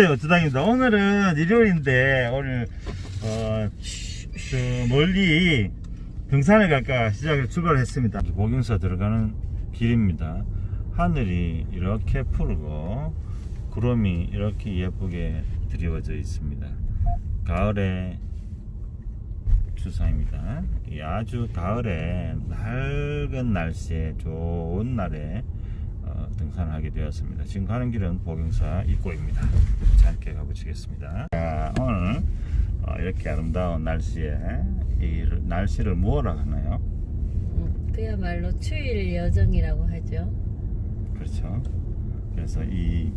네, 어쩌다입니다. 오늘은 일요일인데 오늘 어, 그 멀리 등산을 갈까 시작을 출발했습니다. 보경사 들어가는 길입니다. 하늘이 이렇게 푸르고 구름이 이렇게 예쁘게 드리워져 있습니다. 가을의 추상입니다. 이 아주 가을에 맑은 날씨에 좋은 날에 어, 등산을 하게 되었습니다. 지금 가는 길은 보경사 입구입니다. 자, 함께 가보시겠습니다. 자, 오늘 어, 이렇게 아름다운 날씨에 이 날씨를 무엇라 하나요? 음, 그야말로 추일 여정이라고 하죠. 그렇죠. 그래서 이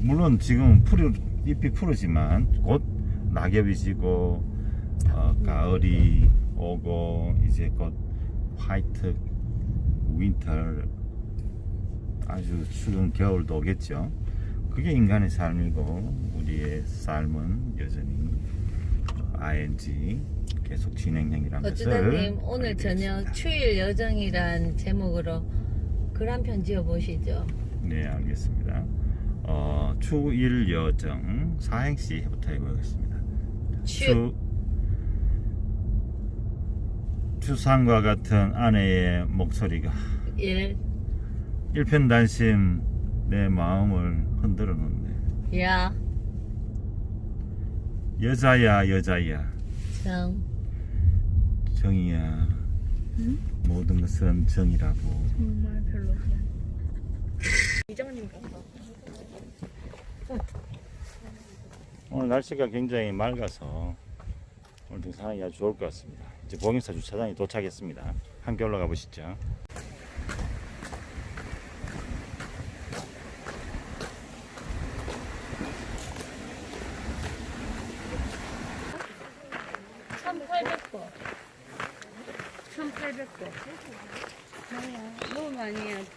물론 지금 푸르 잎이 푸르지만 곧 낙엽이 지고 어, 가을이 오고 이제 곧 화이트 윈터 아주 추운 겨울도 오겠죠. 그게 인간의 삶이고 우리의 삶은 여전히 어, ing 계속 진행형이라는 것을 오늘 저녁. 추일 여정이란 제목으로 글 한 편 지어보시죠. 네, 알겠습니다. 어, 추일 여정 사행시부터 해보겠습니다. 추, 추상과 같은 아내의 목소리가 일, 일편단심 내 마음을 흔들어 놓네. 야, 여자야 여자야 정, 정이야 모든 것은 정이라고. 정말 별로야. 이장님. 오늘 날씨가 굉장히 맑아서 오늘 등산하기 아주 좋을 것 같습니다. 이제 봉인사 주차장에 도착했습니다. 함께 올라가 보시죠. 천팔백 번. 천팔백 번. 뭐야, 너무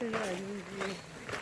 많이야. 그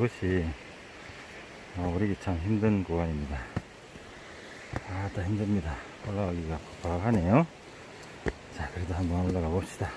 이것이 아, 오르기 참 힘든 구간입니다. 아, 또 힘듭니다. 올라가기가 빡빡하네요. 자, 그래도 한번 올라가 봅시다.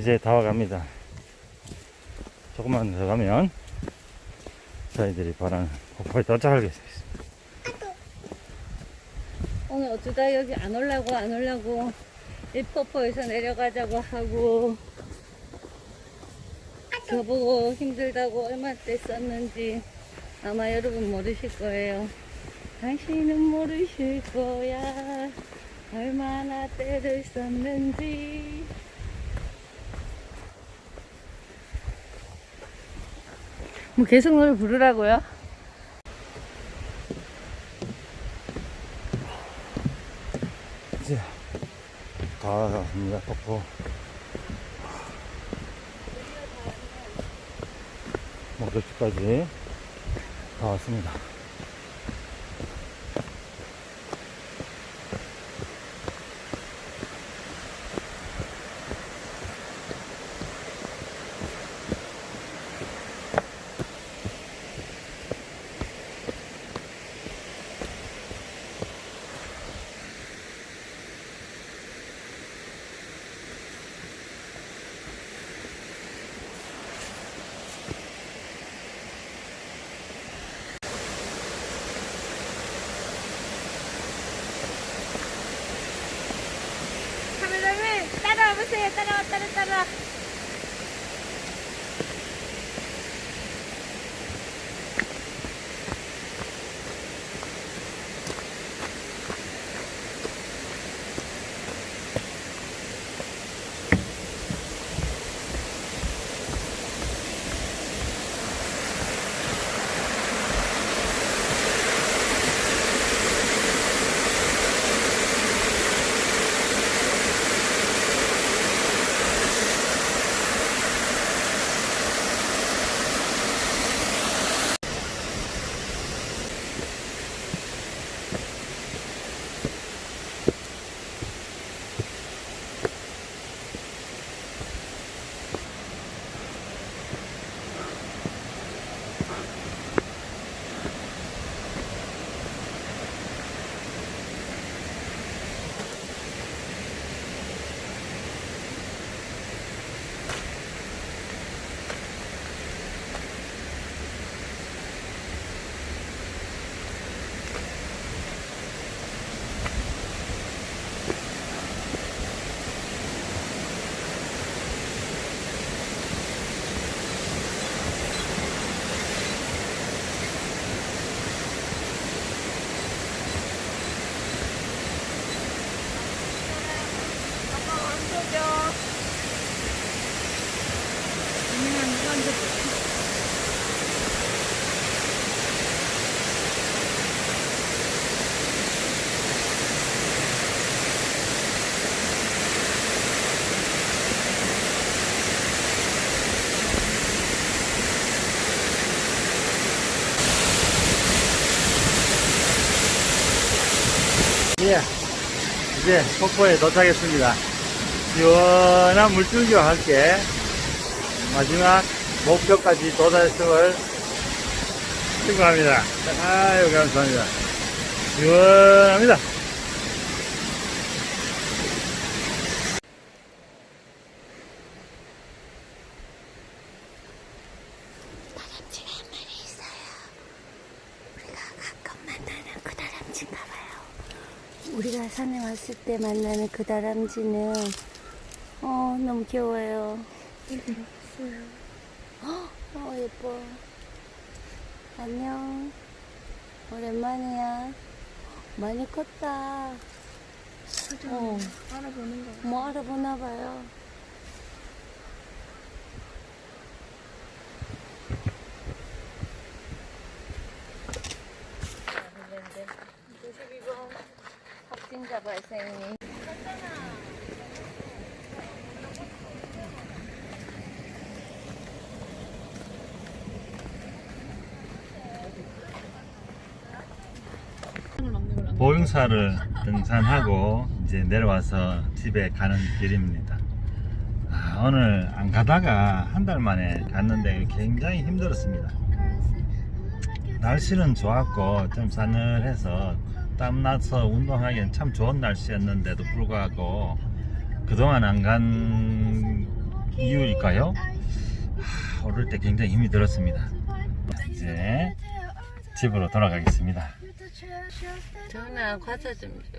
이제 다 와갑니다. 조금만 더 가면 저희들이 바라는 폭포에 도착하게 됐습니다. 오늘 어쩌다 여기 안 올라고 안 올라고 일포포에서 내려가자고 하고 저보고 힘들다고 얼마 때 썼는지 아마 여러분 모르실 거예요. 당신은 모르실 거야. 얼마나 때를 썼는지. 뭐 계속 노래 부르라고요? 이제 다 왔습니다. 폭포. 목적지까지 다 왔습니다. 카메라맨 따라와 보세 예, 이제 폭포에 도착했습니다. 시원한 물줄기와 함께 마지막 목표까지 도달했음을 신고합니다. 아유, 감사합니다. 시원합니다. 다람쥐가 한 마리 있어요. 우리가 가끔 만나는 그 다람쥐인가 우리가 산에 왔을 때 만나는 그 다람쥐는 어 너무 귀여워요. 어 예뻐. 안녕. 오랜만이야. 많이 컸다. 어. 알아보는 거. 뭐 알아보나 봐요. 확진자 발생이. 보행사를 등산하고 이제 내려와서 집에 가는 길입니다. 아, 오늘 안 가다가 한 달 만에 갔는데 굉장히 힘들었습니다. 날씨는 좋았고 좀 싸늘해서 땀나서 운동하기엔 참 좋은 날씨였는데도 불구하고 그동안 안 간 이유일까요? 하, 아, 오를 때 굉장히 힘이 들었습니다. 이제 집으로 돌아가겠습니다. 정훈아 과자 좀 줘.